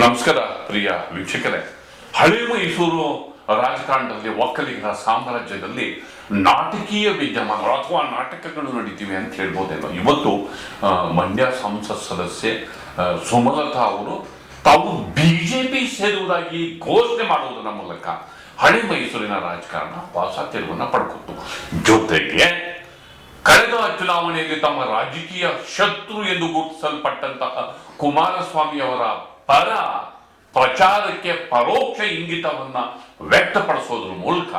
ನಮಸ್ಕಾರ ಪ್ರಿಯ ವೀಕ್ಷಕರೇ. ಹಳೆ ಮೈಸೂರು ರಾಜಕಾರಣದಲ್ಲಿ, ಒಕ್ಕಲಿಗರ ಸಾಮ್ರಾಜ್ಯದಲ್ಲಿ ನಾಟಕೀಯ ವಿದ್ಯಮಾನಗಳು ಅಥವಾ ನಾಟಕಗಳು ನಡೀತಿವೆ ಅಂತ ಹೇಳ್ಬೋದೇನೋ. ಇವತ್ತು ಮಂಡ್ಯ ಸಂಸತ್ ಸದಸ್ಯೆ ಸುಮಲತಾ ಅವರು ತಾವು ಬಿಜೆಪಿ ಸೇರುವುದಾಗಿ ಘೋಷಣೆ ಮಾಡುವುದರ ಮೂಲಕ ಹಳೆ ಮೈಸೂರಿನ ರಾಜಕಾರಣ ಹೊಸ ತಿರುವನ್ನು ಪಡ್ಕೊತು ಜೊತೆಗೆ, ಕಳೆದ ಚುನಾವಣೆಯಲ್ಲಿ ತಮ್ಮ ರಾಜಕೀಯ ಶತ್ರು ಎಂದು ಗುರುತಿಸಲ್ಪಟ್ಟಂತಹ ಕುಮಾರಸ್ವಾಮಿ ಅವರ ಪರ ಪ್ರಚಾರಕ್ಕೆ ಪರೋಕ್ಷ ಇಂಗಿತವನ್ನ ವ್ಯಕ್ತಪಡಿಸೋದ್ರ ಮೂಲಕ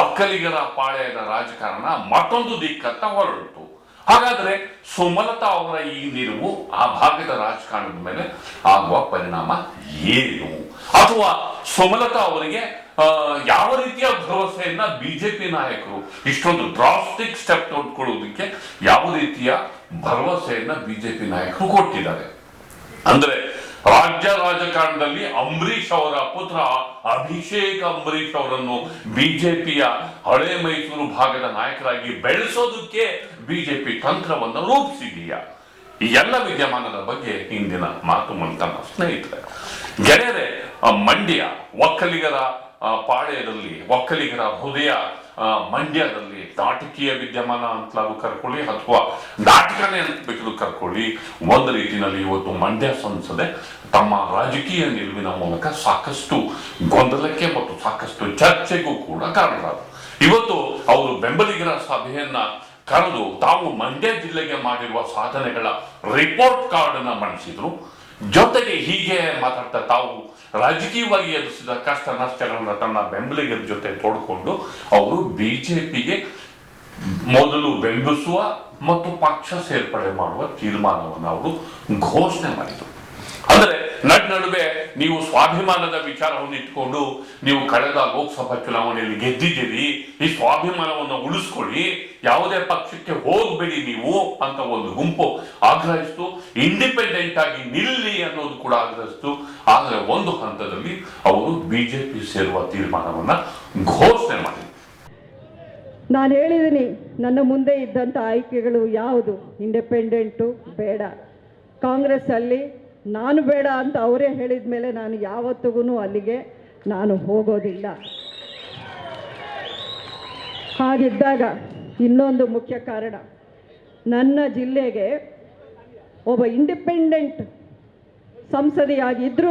ಒಕ್ಕಲಿಗರ ಪಾಳ್ಯದ ರಾಜಕಾರಣ ಮತ್ತೊಂದು ದಿಕ್ಕತ್ತ ಹೊರಡಿತು ಹಾಗಾದ್ರೆ ಸುಮಲತಾ ಅವರ ಈ ನಿಲುವು ಆ ಭಾಗದ ರಾಜಕಾರಣದ ಮೇಲೆ ಆಗುವ ಪರಿಣಾಮ ಏನು? ಅಥವಾ ಸುಮಲತಾ ಅವರಿಗೆ ಯಾವ ರೀತಿಯ ಭರವಸೆಯನ್ನ ಬಿಜೆಪಿ ನಾಯಕರು ಇಷ್ಟೊಂದು ಡ್ರಾಸ್ಟಿಕ್ ಸ್ಟೆಪ್ ತೊಡ್ಕೊಳ್ಳೋದಕ್ಕೆ ಯಾವ ರೀತಿಯ ಭರವಸೆಯನ್ನ ಬಿಜೆಪಿ ನಾಯಕರು ಕೊಟ್ಟಿದ್ದಾರೆ? ಅಂದ್ರೆ ರಾಜ್ಯ ರಾಜಕಾರಣದಲ್ಲಿ ಅಂಬರೀಷ್ ಅವರ ಪುತ್ರ ಅಭಿಷೇಕ್ ಅಂಬರೀಷ್ ಅವರನ್ನು ಬಿಜೆಪಿಯ ಹಳೆ ಮೈಸೂರು ಭಾಗದ ನಾಯಕರಾಗಿ ಬೆಳೆಸೋದಕ್ಕೆ ಬಿಜೆಪಿ ತಂತ್ರವನ್ನು ರೂಪಿಸಿದೆಯಾ. ಈ ಎಲ್ಲ ವಿದ್ಯಮಾನದ ಬಗ್ಗೆ ಇಂದಿನ ಮಾತು ಮಂತನ ಸ್ನೇಹಿತರೆ. ಗೆಳೆಯರೆ, ಮಂಡ್ಯ, ಒಕ್ಕಲಿಗರ ಪಾಳ್ಯದಲ್ಲಿ ಒಕ್ಕಲಿಗರ ಹೃದಯ ಮಂಡ್ಯದಲ್ಲಿ ನಾಟಕೀಯ ವಿದ್ಯಮಾನ ಅಂತಲಾಗೂ ಕರ್ಕೊಳ್ಳಿ ಅಥವಾ ನಾಟಕನೇ ಅಂತ ಬೇಕಿದ್ರು ಕರ್ಕೊಳ್ಳಿ. ಒಂದು ರೀತಿಯಲ್ಲಿ ಇವತ್ತು ಮಂಡ್ಯ ಸಂಸದೆ ತಮ್ಮ ರಾಜಕೀಯ ನಿಲುವಿನ ಮೂಲಕ ಸಾಕಷ್ಟು ಗೊಂದಲಕ್ಕೆ ಮತ್ತು ಸಾಕಷ್ಟು ಚರ್ಚೆಗೂ ಕೂಡ ಕಾರಣರಾದರು. ಇವತ್ತು ಅವರು ಬೆಂಬಲಿಗರ ಸಭೆಯನ್ನ ಕರೆದು ತಾವು ಮಂಡ್ಯ ಜಿಲ್ಲೆಗೆ ಮಾಡಿರುವ ಸಾಧನೆಗಳ ರಿಪೋರ್ಟ್ ಕಾರ್ಡ್ ಅನ್ನ ಮಂಡಿಸಿದ್ರು. ಜೊತೆಗೆ ಹೀಗೆ ಮಾತಾಡ್ತಾ ತಾವು ರಾಜಕೀಯವಾಗಿ ಎದುರಿಸಿದ ಕಷ್ಟ ನಷ್ಟಗಳನ್ನ ತನ್ನ ಬೆಂಬಲಿಗರ ಜೊತೆ ತೋಡ್ಕೊಂಡು ಅವರು ಬಿಜೆಪಿಗೆ ಮೊದಲು ಬೆಂಬಲಿಸುವ ಮತ್ತು ಪಕ್ಷ ಸೇರ್ಪಡೆ ಮಾಡುವ ತೀರ್ಮಾನವನ್ನು ಅವರು ಘೋಷಣೆ ಮಾಡಿದರು. ಅಂದರೆ ನಡ್ ನಡುವೆ ನೀವು ಸ್ವಾಭಿಮಾನದ ವಿಚಾರವನ್ನು ಇಟ್ಕೊಂಡು ನೀವು ಕಳೆದ ಲೋಕಸಭಾ ಚುನಾವಣೆಯಲ್ಲಿ ಗೆದ್ದಿದ್ದೀರಿ, ಈ ಸ್ವಾಭಿಮಾನವನ್ನು ಉಳಿಸ್ಕೊಳ್ಳಿ, ಯಾವುದೇ ಪಕ್ಷಕ್ಕೆ ಹೋಗಬೇಡಿ ನೀವು ಅಂತ ಒಂದು ಗುಂಪು ಆಗ್ರಹಿಸ್ತು, ಇಂಡಿಪೆಂಡೆಂಟ್ ಆಗಿ ನಿಲ್ಲಿ ಅನ್ನೋದು ಕೂಡ ಆಗ್ರಹಿಸ್ತು. ಆದರೆ ಒಂದು ಹಂತದಲ್ಲಿ ಅವರು ಬಿಜೆಪಿ ಸೇರುವ ತೀರ್ಮಾನವನ್ನ ಘೋಷಣೆ ಮಾಡಿ ನಾನು ಹೇಳಿದ್ದೀನಿ ನನ್ನ ಮುಂದೆ ಇದ್ದಂಥ ಆಯ್ಕೆಗಳು ಯಾವುದು? ಇಂಡಿಪೆಂಡೆಂಟು ಬೇಡ. ಕಾಂಗ್ರೆಸ್ಸಲ್ಲಿ ನಾನು ಬೇಡ ಅಂತ ಅವರೇ ಹೇಳಿದ ಮೇಲೆ ನಾನು ಯಾವತ್ತಿಗೂ ಅಲ್ಲಿಗೆ ನಾನು ಹೋಗೋದಿಲ್ಲ. ಹಾಗಿದ್ದಾಗ ಇನ್ನೊಂದು ಮುಖ್ಯ ಕಾರಣ, ನನ್ನ ಜಿಲ್ಲೆಗೆ ಒಬ್ಬ ಇಂಡಿಪೆಂಡೆಂಟ್ ಸಂಸದೆಯಾಗಿದ್ರೂ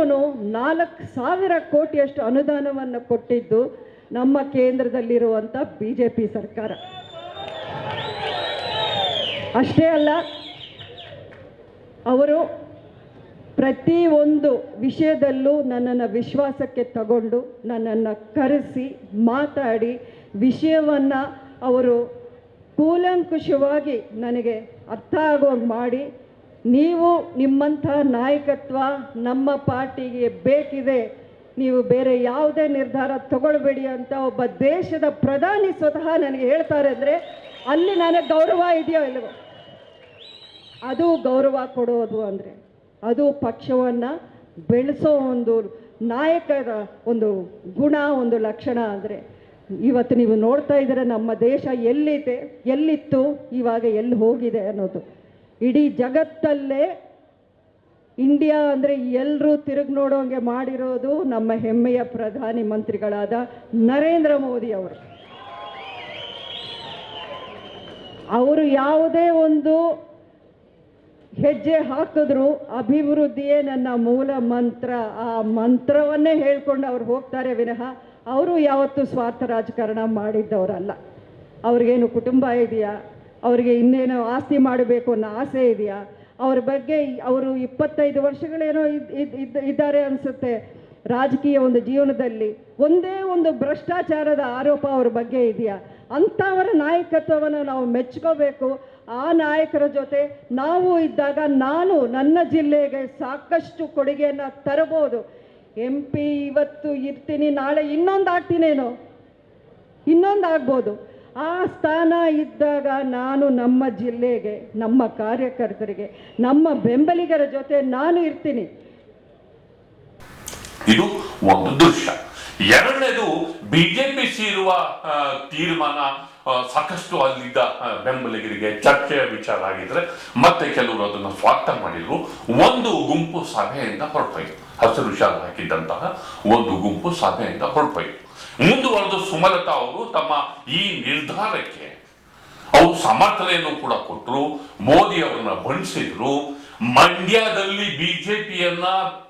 ನಾಲ್ಕು ಸಾವಿರ ಕೋಟಿಯಷ್ಟು ಅನುದಾನವನ್ನು ಕೊಟ್ಟಿದ್ದು ನಮ್ಮ ಕೇಂದ್ರದಲ್ಲಿರುವಂಥ ಬಿ ಜೆ ಪಿ ಸರ್ಕಾರ. ಅಷ್ಟೇ ಅಲ್ಲ, ಅವರು ಪ್ರತಿಯೊಂದು ವಿಷಯದಲ್ಲೂ ನನ್ನನ್ನು ವಿಶ್ವಾಸಕ್ಕೆ ತಗೊಂಡು ನನ್ನನ್ನು ಕರೆಸಿ ಮಾತಾಡಿ ವಿಷಯವನ್ನು ಅವರು ಕೂಲಂಕುಷವಾಗಿ ನನಗೆ ಅರ್ಥ ಆಗೋಂಗೆ ಮಾಡಿ, ನೀವು ನಿಮ್ಮಂಥ ನಾಯಕತ್ವ ನಮ್ಮ ಪಾರ್ಟಿಗೆ ಬೇಕಿದೆ, ನೀವು ಬೇರೆ ಯಾವುದೇ ನಿರ್ಧಾರ ತಗೊಳ್ಬೇಡಿ ಅಂತ ಒಬ್ಬ ದೇಶದ ಪ್ರಧಾನಿ ಸ್ವತಃ ನನಗೆ ಹೇಳ್ತಾರೆ ಅಂದರೆ ಅಲ್ಲಿ ನನಗೆ ಗೌರವ ಇದೆಯೋ ಇಲ್ಲವೋ ಅದು ಗೌರವ ಕೊಡೋದು ಅಂದರೆ. ಅದು ಪಕ್ಷವನ್ನು ಬೆಳೆಸೋ ಒಂದು ನಾಯಕರ ಒಂದು ಗುಣ, ಒಂದು ಲಕ್ಷಣ ಅಂದರೆ ಇವತ್ತು ನೀವು ನೋಡ್ತಾ ಇದ್ದೀರ, ನಮ್ಮ ದೇಶ ಎಲ್ಲಿದೆ, ಎಲ್ಲಿತ್ತು, ಇವಾಗ ಎಲ್ಲಿ ಹೋಗಿದೆ ಅನ್ನೋದು. ಇಡೀ ಜಗತ್ತಲ್ಲೇ ಇಂಡಿಯಾ ಅಂದರೆ ಎಲ್ಲರೂ ತಿರುಗಿ ನೋಡೋಂಗೆ ಮಾಡಿರೋದು ನಮ್ಮ ಹೆಮ್ಮೆಯ ಪ್ರಧಾನಿ ಮಂತ್ರಿಗಳಾದ ನರೇಂದ್ರ ಮೋದಿ ಅವರು. ಅವರು ಯಾವುದೇ ಒಂದು ಹೆಜ್ಜೆ ಹಾಕಿದ್ರು, ಅಭಿವೃದ್ಧಿಯೇ ನನ್ನ ಮೂಲ ಮಂತ್ರ. ಆ ಮಂತ್ರವನ್ನೇ ಹೇಳ್ಕೊಂಡು ಅವ್ರು ಹೋಗ್ತಾರೆ ವಿನಃ ಅವರು ಯಾವತ್ತೂ ಸ್ವಾರ್ಥ ರಾಜಕಾರಣ ಮಾಡಿದ್ದವರಲ್ಲ. ಅವ್ರಿಗೇನು ಕುಟುಂಬ ಇದೆಯಾ? ಅವರಿಗೆ ಇನ್ನೇನೋ ಆಸ್ತಿ ಮಾಡಬೇಕು ಅನ್ನೋ ಆಸೆ ಇದೆಯಾ? ಅವ್ರ ಬಗ್ಗೆ ಅವರು ಇಪ್ಪತ್ತೈದು ವರ್ಷಗಳೇನೋ ಇದ್- ಇದ್- ಇದ್- ಇದ್ದಾರೆ ಅನಿಸುತ್ತೆ. ರಾಜಕೀಯ ಒಂದು ಜೀವನದಲ್ಲಿ ಒಂದೇ ಒಂದು ಭ್ರಷ್ಟಾಚಾರದ ಆರೋಪ ಅವ್ರ ಬಗ್ಗೆ ಇದೆಯಾ? ಅಂಥವರ ನಾಯಕತ್ವವನ್ನು ನಾವು ಮೆಚ್ಕೋಬೇಕು. ಆ ನಾಯಕರ ಜೊತೆ ನಾವು ಇದ್ದಾಗ ನಾನು ನನ್ನ ಜಿಲ್ಲೆಗೆ ಸಾಕಷ್ಟು ಕೊಡುಗೆಯನ್ನು ತರಬಹುದು. ಎಂ ಪಿ ಇವತ್ತು ಇರ್ತೀನಿ, ನಾಳೆ ಇನ್ನೊಂದು ಆಗ್ತೀನೇನೋ? ಇನ್ನೊಂದು ಆಗ್ಬೋದು. ಆ ಸ್ಥಾನ ಇದ್ದಾಗ ನಾನು ನಮ್ಮ ಜಿಲ್ಲೆಗೆ, ನಮ್ಮ ಕಾರ್ಯಕರ್ತರಿಗೆ, ನಮ್ಮ ಬೆಂಬಲಿಗರ ಜೊತೆ ನಾನು ಇರ್ತೀನಿ. ಇದು ಒಂದು ದೃಶ್ಯ. ಎರಡನೇದು ಬಿಜೆಪಿ ಸೇರುವ ತೀರ್ಮಾನ ಸಾಕಷ್ಟು ಅಲ್ಲಿದ್ದ ಬೆಂಬಲಿಗರಿಗೆ ಚರ್ಚೆಯ ವಿಚಾರ ಆಗಿದ್ರೆ ಮತ್ತೆ ಕೆಲವರು ಅದನ್ನು ಸ್ವಾಗತ ಮಾಡಿದ್ರು. ಒಂದು ಗುಂಪು ಸಭೆಯಿಂದ ಹೊರಟೋಯ್ತು. ಹಸಿರು ಶಾಲೆ ಹಾಕಿದ್ದಂತಹ ಒಂದು ಗುಂಪು ಸಭೆಯಿಂದ ಹೊರಟೋಯ್ತು. ಮುಂದುವರೆದು ಸುಮಲತಾ ಅವರು ತಮ್ಮ ಈ ನಿರ್ಧಾರಕ್ಕೆ, ಅವರು ಸಮರ್ಥನೆಯನ್ನು ಕೂಡ ಕೊಟ್ಟರು. ಮೋದಿ ಅವರನ್ನ ಬಣಿಸಿದ್ರು. ಮಂಡ್ಯದಲ್ಲಿ ಬಿಜೆಪಿಯನ್ನ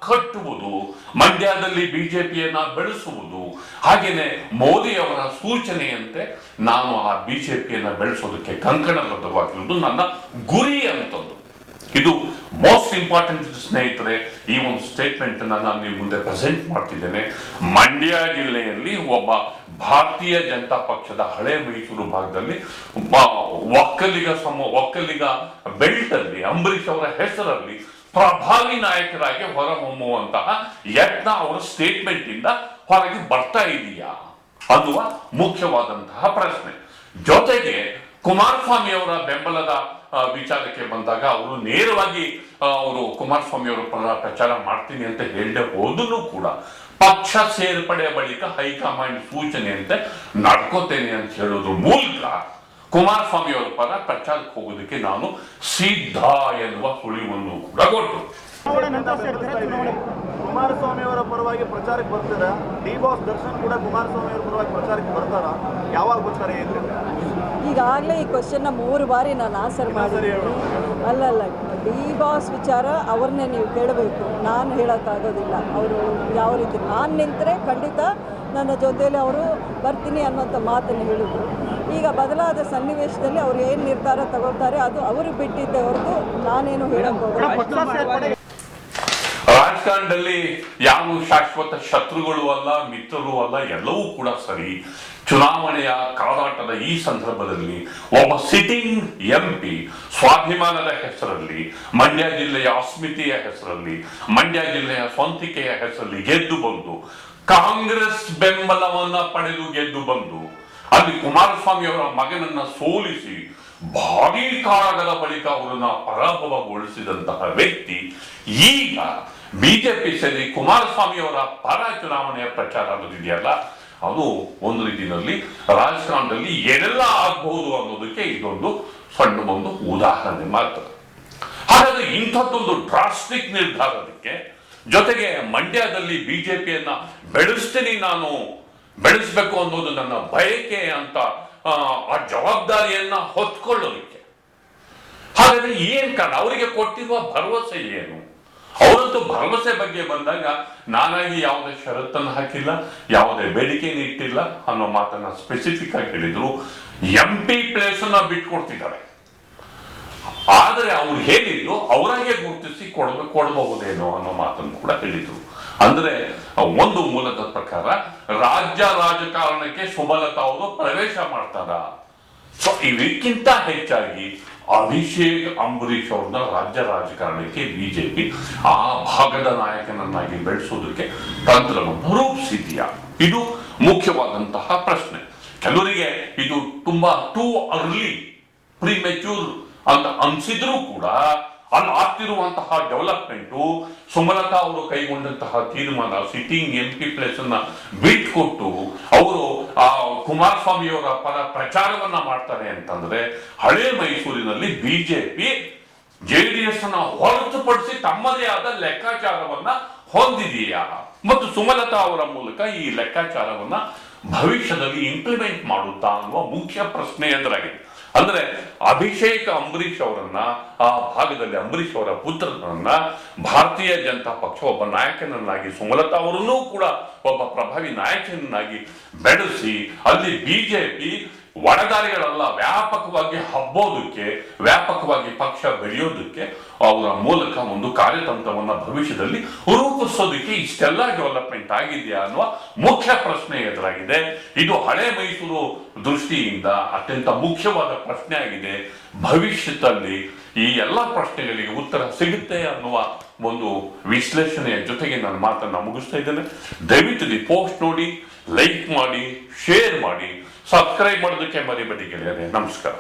ಕಟ್ಟುವುದು, ಮಂಡ್ಯದಲ್ಲಿ ಬಿಜೆಪಿಯನ್ನ ಬೆಳೆಸುವುದು. ಹಾಗೇನೆ ಮೋದಿ ಅವರ ಸೂಚನೆಯಂತೆ ನಾನು ಆ ಬಿಜೆಪಿಯನ್ನ ಬೆಳೆಸೋದಕ್ಕೆ ಕಂಕಣಬದ್ಧವಾಗಿರುವುದು ನನ್ನ ಗುರಿ ಅಂತಂದು ಇದು ಮೋಸ್ಟ್ ಇಂಪಾರ್ಟೆಂಟ್ ಸ್ನೇಹಿತರೆ, ಈ ಒಂದು ಸ್ಟೇಟ್ಮೆಂಟ್ ನಾನು ನಿಮ್ಮ ಮುಂದೆ ಪ್ರೆಸೆಂಟ್ ಮಾಡ್ತಿದ್ದೇನೆ. ಮಂಡ್ಯ ಜಿಲ್ಲೆಯಲ್ಲಿ ಒಬ್ಬ ಭಾರತೀಯ ಜನತಾ ಪಕ್ಷದ ಹಳೆ ಮೈಸೂರು ಭಾಗದಲ್ಲಿ ಒಕ್ಕಲಿಗ ಸಮ, ಒಕ್ಕಲಿಗ ಬೆಲ್ಟ್ ಅಲ್ಲಿ ಅಂಬರೀಷ್ ಅವರ ಹೆಸರಲ್ಲಿ ಪ್ರಭಾವಿ ನಾಯಕರಾಗಿ ಹೊರಹೊಮ್ಮುವಂತಹ ಯತ್ನ ಅವರ ಸ್ಟೇಟ್ಮೆಂಟ್ ಇಂದ ಹೊರಗೆ ಬರ್ತಾ ಇದೆಯಾ ಅನ್ನುವ ಮುಖ್ಯವಾದಂತಹ ಪ್ರಶ್ನೆ. ಜೊತೆಗೆ ಕುಮಾರಸ್ವಾಮಿ ಅವರ ಬೆಂಬಲದ ವಿಚಾರಕ್ಕೆ ಬಂದಾಗ ಅವರು ನೇರವಾಗಿ ಅವರು ಕುಮಾರಸ್ವಾಮಿ ಅವರು ಪರ ಪ್ರಚಾರ ಮಾಡ್ತೀನಿ ಅಂತ ಹೇಳದೆ ಹೋದನು ಕೂಡ ಪಕ್ಷ ಸೇರ್ಪಡೆ ಬಳಿಕ ಹೈಕಮಾಂಡ್ ಸೂಚನೆಯಂತೆ ನಡ್ಕೋತೇನೆ ಅಂತ ಹೇಳೋದ್ರ ಮೂಲಕ ಕುಮಾರಸ್ವಾಮಿ ಅವರ ಪರ ಪ್ರಚಾರಕ್ಕೆ ಹೋಗೋದಕ್ಕೆ ನಾನು ಸಿದ್ಧ ಎನ್ನುವ ಸುಳಿವನ್ನು ಕೂಡ ಕೊಟ್ಟರು. ಕುಮಾರಸ್ವಾಮಿ ಅವರ ಪರವಾಗಿ ಪ್ರಚಾರಕ್ಕೆ ಬರ್ತದೆ. ಡಿ ಬಾಸ್ ದರ್ಶನ್ ಕೂಡ ಕುಮಾರಸ್ವಾಮಿ ಅವರ ಪರವಾಗಿ ಪ್ರಚಾರಕ್ಕೆ ಬರ್ತಾರ? ಯಾವಾಗ ಬರ್ತಾರೆ ಏನ್ರಿ ಈಗಾಗಲೇ ಈ ಕ್ವಶನ್ನ ಮೂರು ಬಾರಿ ನಾನು ಆನ್ಸರ್ ಸರಿ ಮಾಡಿದ್ದೀನಿ. ಅಲ್ಲಲ್ಲ ಡಿ ಬಾಸ್ ವಿಚಾರ ಅವ್ರನ್ನೇ ನೀವು ಕೇಳಬೇಕು. ನಾನು ಹೇಳೋಕ್ಕಾಗೋದಿಲ್ಲ. ಅವರು ಯಾವ ರೀತಿ ನಾನು ನಿಂತರೆ ಖಂಡಿತ ನನ್ನ ಜೊತೆಯಲ್ಲಿ ಅವರು ಬರ್ತೀನಿ ಅನ್ನೋಂಥ ಮಾತನ್ನು ಹೇಳಿದರು. ಈಗ ಬದಲಾದ ಸನ್ನಿವೇಶದಲ್ಲಿ ಅವ್ರು ಏನು ನಿರ್ಧಾರ ತಗೊಳ್ತಾರೆ ಅದು ಅವರು ಬಿಟ್ಟಿದ್ದೆ ಹೊರತು ನಾನೇನು ಹೇಳೋಕೆ ಹೋಗಲ್ಲ. ಪಕ್ಷ ಸೇರ್ಪಡೆ ರಾಜಕಾರಣದಲ್ಲಿ ಯಾರು ಶಾಶ್ವತ ಶತ್ರುಗಳು ಅಲ್ಲ ಮಿತ್ರರು ಅಲ್ಲ ಎಲ್ಲವೂ ಕೂಡ ಸರಿ. ಚುನಾವಣೆಯ ಕಾದಾಟದ ಈ ಸಂದರ್ಭದಲ್ಲಿ ಒಬ್ಬ ಸಿಟ್ಟಿಂಗ್ ಎಂಪಿ ಸ್ವಾಭಿಮಾನದ ಹೆಸರಲ್ಲಿ, ಮಂಡ್ಯ ಜಿಲ್ಲೆಯ ಅಸ್ಮಿತೆಯ ಹೆಸರಲ್ಲಿ, ಮಂಡ್ಯ ಜಿಲ್ಲೆಯ ಸ್ವಂತಿಕೆಯ ಹೆಸರಲ್ಲಿ ಗೆದ್ದು ಬಂದು, ಕಾಂಗ್ರೆಸ್ ಬೆಂಬಲವನ್ನ ಪಡೆದು ಗೆದ್ದು ಬಂದು, ಅಲ್ಲಿ ಕುಮಾರಸ್ವಾಮಿ ಅವರ ಮಗನನ್ನ ಸೋಲಿಸಿ ಭಾರೀ ಕಾಳಗದ ಬಳಿಕ ಅವರನ್ನ ಪರಾಭವಗೊಳಿಸಿದಂತಹ ವ್ಯಕ್ತಿ ಈಗ ಬಿಜೆಪಿ ಸೇರಿ ಕುಮಾರಸ್ವಾಮಿ ಅವರ ಪರ ಚುನಾವಣೆಯ ಪ್ರಚಾರ ಆಗೋದಿದೆಯಲ್ಲ ಅದು ಒಂದು ರೀತಿಯಲ್ಲಿ ರಾಜಸ್ಥಾನದಲ್ಲಿ ಏನೆಲ್ಲ ಆಗಬಹುದು ಅನ್ನೋದಕ್ಕೆ ಇದೊಂದು ಸಣ್ಣ ಒಂದು ಉದಾಹರಣೆ ಮಾತ್ರ. ಹಾಗಾದ್ರೆ ಇಂಥದ್ದೊಂದು ಡ್ರಾಸ್ಟಿಕ್ ನಿರ್ಧಾರದಕ್ಕೆ ಜೊತೆಗೆ ಮಂಡ್ಯದಲ್ಲಿ ಬಿಜೆಪಿಯನ್ನ ಬೆಳೆಸ್ತೀನಿ ನಾನು ಬೆಳೆಸಬೇಕು ಅನ್ನೋದು ನನ್ನ ಬಯಕೆ ಅಂತ ಆ, ಜವಾಬ್ದಾರಿಯನ್ನ ಹೊತ್ಕೊಳ್ಳೋದಕ್ಕೆ. ಹಾಗಾದ್ರೆ ಏನ್ ಕಾರಣ? ಅವರಿಗೆ ಕೊಟ್ಟಿರುವ ಭರವಸೆ ಏನು? ಅವರಂತೂ ಭರವಸೆ ಬಗ್ಗೆ ಬಂದಾಗ ನಾನಾಗಿ ಯಾವುದೇ ಷರತ್ತನ್ನು ಹಾಕಿಲ್ಲ, ಯಾವುದೇ ಬೇಡಿಕೆಯನ್ನು ಇಟ್ಟಿಲ್ಲ ಅನ್ನೋ ಮಾತನ್ನ ಸ್ಪೆಸಿಫಿಕ್ ಆಗಿ ಹೇಳಿದ್ರು. ಎಂ ಪಿ ಪ್ಲೇಸ್ ಅನ್ನ ಬಿಟ್ಕೊಡ್ತಿದ್ದಾರೆ. ಆದರೆ ಅವ್ರು ಹೇಳಿದ್ರು ಅವರಾಗೆ ಗುರುತಿಸಿ ಕೊಡ ಕೊಡಬಹುದೇನೋ ಅನ್ನೋ ಮಾತನ್ನು ಕೂಡ ಹೇಳಿದ್ರು. ಅಂದ್ರೆ ಒಂದು ಮೂಲದ ಪ್ರಕಾರ ರಾಜ್ಯ ರಾಜಕಾರಣಕ್ಕೆ ಸುಮಲತಾ ಅವರು ಪ್ರವೇಶ ಮಾಡ್ತಾರ? ಸೊ ಇದಕ್ಕಿಂತ ಹೆಚ್ಚಾಗಿ ಅಭಿಷೇಕ್ ಅಂಬರೀಶ್ ಅವ್ರನ್ನ ರಾಜ್ಯ ರಾಜಕಾರಣಕ್ಕೆ ಬಿಜೆಪಿ ಆ ಭಾಗದ ನಾಯಕನನ್ನಾಗಿ ಬೆಳೆಸೋದಕ್ಕೆ ತಂತ್ರವನ್ನು ರೂಪಿಸಿದೆಯಾ ಇದು ಮುಖ್ಯವಾದಂತಹ ಪ್ರಶ್ನೆ. ಕೆಲವರಿಗೆ ಇದು ತುಂಬಾ ಟೂ ಅರ್ಲಿ ಪ್ರಿಮೆಚ್ಯೂರ್ ಅಂತ ಅನ್ಸಿದ್ರು ಕೂಡ ಅಲ್ಲಿ ಆಗ್ತಿರುವಂತಹ ಡೆವಲಪ್ಮೆಂಟು ಸುಮಲತಾ ಅವರು ಕೈಗೊಂಡಂತಹ ತೀರ್ಮಾನ ಸಿಟ್ಟಿಂಗ್ ಎಂ ಪಿ ಪ್ಲೇಸ್ ಅನ್ನ ಬಿಟ್ಕೊಟ್ಟು ಅವರು ಆ ಕುಮಾರಸ್ವಾಮಿಯವರ ಪರ ಪ್ರಚಾರವನ್ನ ಮಾಡ್ತಾರೆ ಅಂತಂದ್ರೆ ಹಳೆ ಮೈಸೂರಿನಲ್ಲಿ ಬಿಜೆಪಿ ಜೆಡಿಎಸ್ ಅನ್ನ ಹೊರತುಪಡಿಸಿ ತಮ್ಮದೇ ಆದ ಲೆಕ್ಕಾಚಾರವನ್ನ ಹೊಂದಿದೆಯಾ? ಮತ್ತು ಸುಮಲತಾ ಅವರ ಮೂಲಕ ಈ ಲೆಕ್ಕಾಚಾರವನ್ನ ಭವಿಷ್ಯದಲ್ಲಿ ಇಂಪ್ಲಿಮೆಂಟ್ ಮಾಡುತ್ತಾ ಅನ್ನುವ ಮುಖ್ಯ ಪ್ರಶ್ನೆ ಎದುರಾಗಿದೆ. ಅಂದ್ರೆ ಅಭಿಷೇಕ್ ಅಂಬರೀಷ್ ಅವರನ್ನ, ಆ ಭಾಗದಲ್ಲಿ ಅಂಬರೀಷ್ ಅವರ ಪುತ್ರನನ್ನ ಭಾರತೀಯ ಜನತಾ ಪಕ್ಷ ಒಬ್ಬ ನಾಯಕನನ್ನಾಗಿ, ಸುಮಲತಾ ಅವರನ್ನೂ ಕೂಡ ಒಬ್ಬ ಪ್ರಭಾವಿ ನಾಯಕನನ್ನಾಗಿ ಬೆಳೆಸಿ ಅಲ್ಲಿ ಬಿಜೆಪಿ ಒಳದಾರಿಗಳಲ್ಲ ವ್ಯಾಪಕವಾಗಿ ಹಬ್ಬೋದಕ್ಕೆ, ವ್ಯಾಪಕವಾಗಿ ಪಕ್ಷ ಬೆಳೆಯೋದಕ್ಕೆ ಅವರ ಮೂಲಕ ಒಂದು ಕಾರ್ಯತಂತ್ರವನ್ನ ಭವಿಷ್ಯದಲ್ಲಿ ರೂಪಿಸೋದಕ್ಕೆ ಇಷ್ಟೆಲ್ಲ ಡೆವಲಪ್ಮೆಂಟ್ ಆಗಿದೆಯಾ ಅನ್ನುವ ಮುಖ್ಯ ಪ್ರಶ್ನೆ ಎದುರಾಗಿದೆ. ಇದು ಹಳೆ ಮೈಸೂರು ದೃಷ್ಟಿಯಿಂದ ಅತ್ಯಂತ ಮುಖ್ಯವಾದ ಪ್ರಶ್ನೆ ಆಗಿದೆ. ಭವಿಷ್ಯದಲ್ಲಿ ಈ ಎಲ್ಲ ಪ್ರಶ್ನೆಗಳಿಗೆ ಉತ್ತರ ಸಿಗುತ್ತೆ ಅನ್ನುವ ಒಂದು ವಿಶ್ಲೇಷಣೆಯ ಜೊತೆಗೆ ನಾನು ಮಾತನ್ನ ಮುಗಿಸ್ತಾ ಇದ್ದೇನೆ. ದಯವಿಟ್ಟು ದಿ ಪೋಸ್ಟ್ ನೋಡಿ ಲೈಕ್ ಮಾಡಿ ಶೇರ್ ಮಾಡಿ. ಸಬ್ಸ್ಕ್ರೈಬ್ ಮಾಡೋದಕ್ಕೆ ಮರಿಬೇಡಿ ಗೆಳೆಯರೆ. ನಮಸ್ಕಾರ.